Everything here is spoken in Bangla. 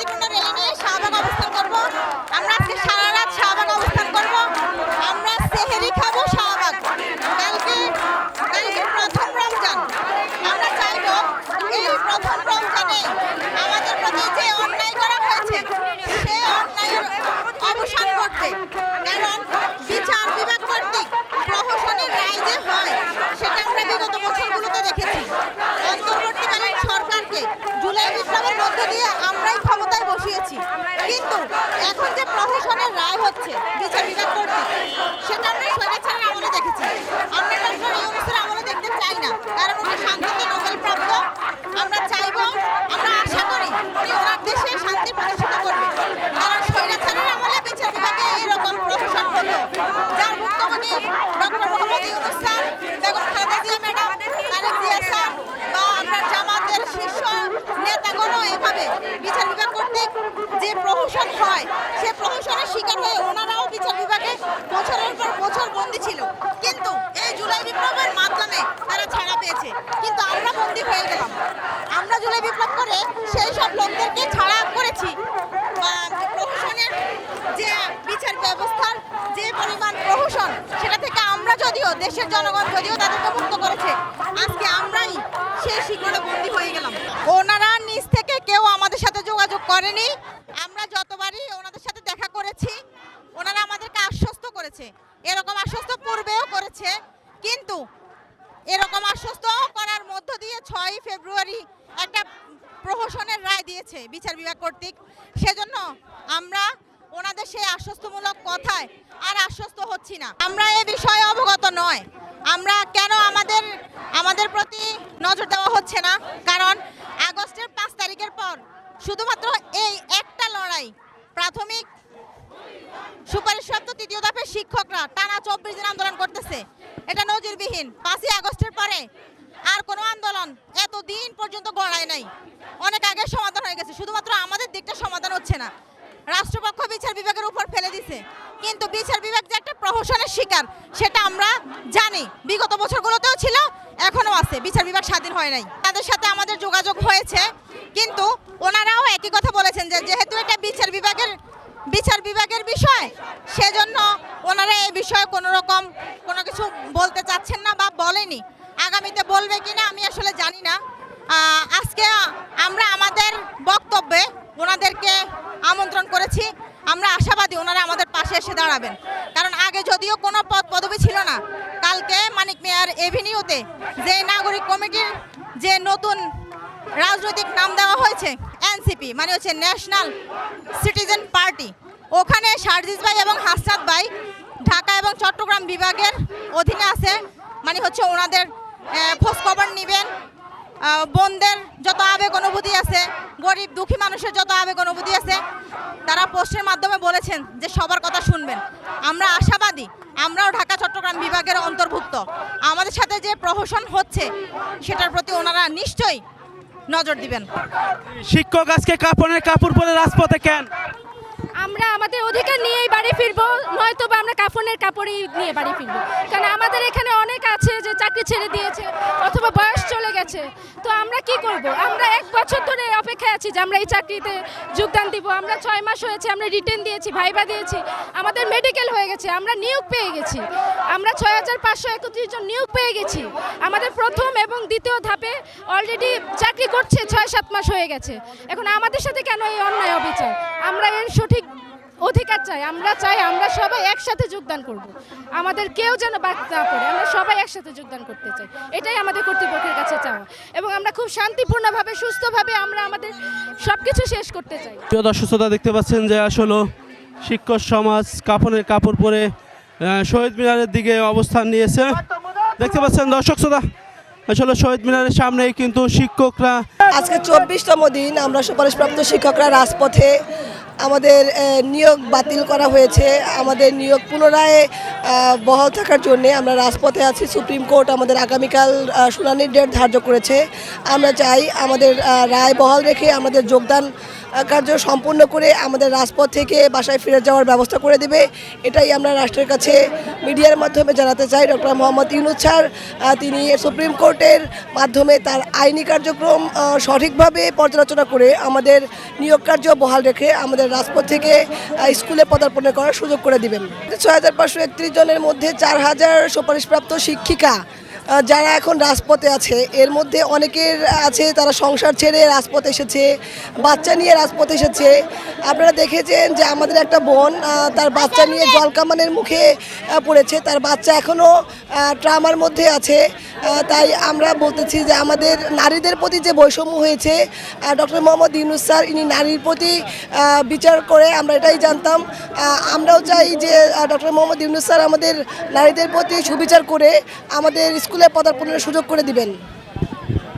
শান্তিপূর্ণ র্যালি নিয়ে শাহবাগ অবস্থান করব। আমরা আজকে সারা রাত শাহবাগ অবস্থান করব। আমরা সেহেরি খাব শাহবাগ কালকে কালকে প্রথম রমজান আমরা চাইব এই প্রথম রমজানে আমাদের প্রতি যে অন্যায় করা হয়েছে সেই অন্যায়ের অবসান ঘটবে কারণ বিচার বিভাগ কর্তৃক প্রহসনের রায় যে হয় সেটা আমরা বিগত বছরগুলোতে দেখেছি অন্তর্বর্তীকালীন সরকারকে জুলাই বিপ্লবের মধ্য দিয়ে আমরাই ক্ষমতায় বসিয়েছি কিন্তু এখন যে প্রহসনের রায় হচ্ছে বিচার বিভাগ কর্তৃক, সেটা আমরা স্বৈরাচারের আমলে দেখেছি। আমরা ডক্টর ইউনুসের আমলে দেখতে চাই না। কারণ উনি শান্তিতে নোবেল প্রাপ্ত, আমরা চাইব আমরা আশা করি উনি ওনার দেশে শান্তি প্রতিষ্ঠিত করবে কারণ স্বৈরাচারের আমলে বিচার বিভাগে এরকম প্রশাসন হলো যার ভুক্তভোগী doctor Mohammad Yunus sir Begum Khaleda Zia madam Tarique Zia sir বা আপনার জামাতের শীর্ষ নেতাগণ এভাবে বিচার বিভাগ কর্তৃক যে প্রহসন হয়। সে প্রহসনের শিকার হয়ে ওনারাও বিচার বিভাগে বছরের পর বছর বন্দী ছিল। কিন্তু এই জুলাই বিপ্লবের মাধ্যমে তারা ছাড়া পেয়েছে। কিন্তু আমরা বন্দী হয়ে গেলাম। আমরা জুলাই বিপ্লব করে সেই সব লোকদেরকে ছাড়া করেছি। প্রহসনের যে বিচার ব্যবস্থার যে পরিমাণ প্রহসন, সেটা থেকে আমরা যদিও, দেশের জনগণ যদিও তাদেরকে মুক্ত করেছে আজকে আমরাই সেই শিকড়ে বন্দী হয়ে গেলাম ওনারা নিজ থেকে কেউ আমাদের সাথে যোগাযোগ করেনি আমরা যতবারই ওনাদের সাথে দেখা করেছি ওনারা আমাদেরকে আশ্বস্ত করেছে এরকম আশ্বস্ত পূর্বেও করেছে কিন্তু এরকম আশ্বস্ত করার মধ্য দিয়ে ছয় ফেব্রুয়ারি একটা প্রহসনের রায় দিয়েছে বিচার বিভাগ কর্তৃক। সেজন্য আমরা ওনাদের সেই আশ্বস্তমূলক কথায় আর আশ্বস্ত হচ্ছি না। আমরা এ বিষয়ে অবগত নয়। আমরা কেন আমাদের আমাদের প্রতি নজর দেওয়া হচ্ছে না? কারণ আগস্টের পাঁচ তারিখের পর শুধুমাত্র এই একটা লড়াই প্রাথমিক সুপারিশপ্রাপ্ত তৃতীয় ধাপের শিক্ষকরা টানা চব্বিশ দিন আন্দোলন করতেছে। এটা নজিরবিহীন। পাঁচই আগস্টের পরে আর কোনো আন্দোলন এত দিন পর্যন্ত গড়ায় নাই। অনেক আগে সমাধান হয়ে গেছে। শুধুমাত্র আমাদের দিকটা সমাধান হচ্ছে না। রাষ্ট্রপক্ষ বিচার বিভাগের উপর ফেলে দিছে। কিন্তু বিচার বিভাগ যে একটা প্রহসনের শিকার, সেটা আমরা জানি। বিগত বছরগুলোতেও ছিল, এখনও আছে। বিচার বিভাগ স্বাধীন হয় নাই। তাদের সাথে আমাদের যোগাযোগ হয়েছে। কিন্তু ওনারাও একই কথা বলেছেন যে, যেহেতু এটা বিচার বিভাগের বিচার বিভাগের বিষয় সেজন্য ওনারা এই বিষয়ে কোনো রকম কোনো কিছু বলতে চাচ্ছেন না বা বলেনি। আগামীতে বলবে কিনা আমি আসলে জানি না। আজকে আমরা আমাদের বক্তব্যে ওনাদেরকে আমন্ত্রণ করেছি। আমরা আশাবাদী ওনারা আমাদের পাশে এসে দাঁড়াবেন। কারণ আগে যদিও কোনো পদ পদবি ছিল না, কালকে মানিক মেয়ার এভিনিউতে যে নাগরিক কমিটির যে নতুন রাজনৈতিক নাম দেওয়া হয়েছে, এনসিপি মানে হচ্ছে ন্যাশনাল সিটিজেন পার্টি, ওখানে সার্জিস ভাই এবং হাসনাত ভাই ঢাকা এবং চট্টগ্রাম বিভাগের অধীনে আছে। মানে হচ্ছে ওনাদের আহ, খোঁজ খবর নেবেন। বোনদের যত আবেগ অনুভূতি আছে গরিব দুঃখী মানুষের যত আবেগ অনুভূতি আছে তারা পোস্টের মাধ্যমে বলেছেন যে সবার কথা শুনবেন। আমরা আশাবাদী আমরাও ঢাকা চট্টগ্রাম বিভাগের অন্তর্ভুক্ত। আমাদের সাথে যে প্রহসন হচ্ছে সেটার প্রতি ওনারা নিশ্চয়ই নজর দিবেন। শিক্ষক আজকে কাপড়ের কাপড় পরে রাজপথে কেন? আমরা আমাদের অধিকার নিয়েই বাড়ি ফিরবো নয়তো কাফনের কাপড়ই নিয়ে বাড়ি ফিরবো। কারণ আমাদের এখানে অনেক আছে যে চাকরি ছেড়ে দিয়েছে অথবা বয়স চলে গেছে। তো আমরা কি করব? আমরা এক বছর ধরে অপেক্ষায় আছি যে আমরা এই চাকরিতে যোগদান দিব। আমরা ছয় মাস হয়েছে, আমরা রিটার্ন দিয়েছি, ভাইবা দিয়েছি। আমাদের মেডিকেল হয়ে গেছে, আমরা নিয়োগ পেয়ে গেছি। আমরা ছয় হাজার পাঁচশো একত্রিশ জন নিয়োগ পেয়ে গেছি। আমাদের প্রথম এবং দ্বিতীয় ধাপে অলরেডি চাকরি করছে, ছয় সাত মাস হয়ে গেছে। এখন আমাদের সাথে কেন এই অন্যায় অবিচার? আমরা এর সঠিক অধিকার চাই আমরা চাই আমরা সবাই একসাথে যোগদান করব। আমাদের কেউ যেন বাদ না পড়ে আমরা সবাই একসাথে যোগদান করতে চাই। এটাই আমাদের কর্তৃপক্ষের কাছে চাওয়া। এবং আমরা খুব শান্তিপূর্ণভাবে সুস্থভাবে আমরা আমাদের সব কিছু শেষ করতে চাই। প্রিয় দর্শক শ্রোতা দেখতে পাচ্ছেন যে আসলে শিক্ষক সমাজ কাপড়ের কাপড় পরে শহীদ মিনারের দিকে অবস্থান নিয়েছে। দেখতে পাচ্ছেন দর্শক শ্রোতা আসলে শহীদ মিনারের সামনেই কিন্তু শিক্ষকরা আজকে চব্বিশতম দিন আমরা সুপারিশপ্রাপ্ত শিক্ষকরা রাজপথে আমাদের নিয়োগ বাতিল করা হয়েছে। আমাদের নিয়োগ পুনরায় বহাল থাকার জন্য আমরা রাজপথে আছি। সুপ্রিম কোর্ট আমাদের আগামীকাল শুনানির ডেট ধার্য করেছে। আমরা চাই আমাদের রায় বহাল রেখে আমাদের যোগদান কার্য সম্পূর্ণ করে আমাদের রাজপথ থেকে বাসায় ফিরে যাওয়ার ব্যবস্থা করে দেবে। এটাই আমরা রাষ্ট্রের কাছে মিডিয়ার মাধ্যমে জানাতে চাই। ডক্টর মোহাম্মদ ইউনুস স্যার তিনি সুপ্রিম কোর্টের মাধ্যমে তার আইনি কার্যক্রম সঠিকভাবে পর্যালোচনা করে আমাদের নিয়োগ কার্য বহাল রেখে আমাদের রাজপথ থেকে স্কুলে পদার্পণ করার সুযোগ করে দিবেন। ছয় হাজার পাঁচশো একত্রিশ জনের মধ্যে চার হাজার সুপারিশপ্রাপ্ত শিক্ষিকা যারা এখন রাজপথে আছে, এর মধ্যে অনেকের আছে তারা সংসার ছেড়ে রাজপথে এসেছে, বাচ্চা নিয়ে রাজপথে এসেছে। আপনারা দেখেছেন যে আমাদের একটা বোন তার বাচ্চা নিয়ে জলকামানের মুখে পড়েছে। তার বাচ্চা এখনও ট্রামার মধ্যে আছে। তাই আমরা বলতেছি যে আমাদের নারীদের প্রতি যে বৈষম্য হয়েছে ডক্টর মোহাম্মদ ইউনুস স্যার, ইনি নারীর প্রতি বিচার করে আমরা এটাই জানতাম। আমরাও চাই যে ডক্টর মোহাম্মদ ইউনুস স্যার আমাদের নারীদের প্রতি সুবিচার করে আমাদের স্কুলে পদার্পণের সুযোগ করে দিবেন।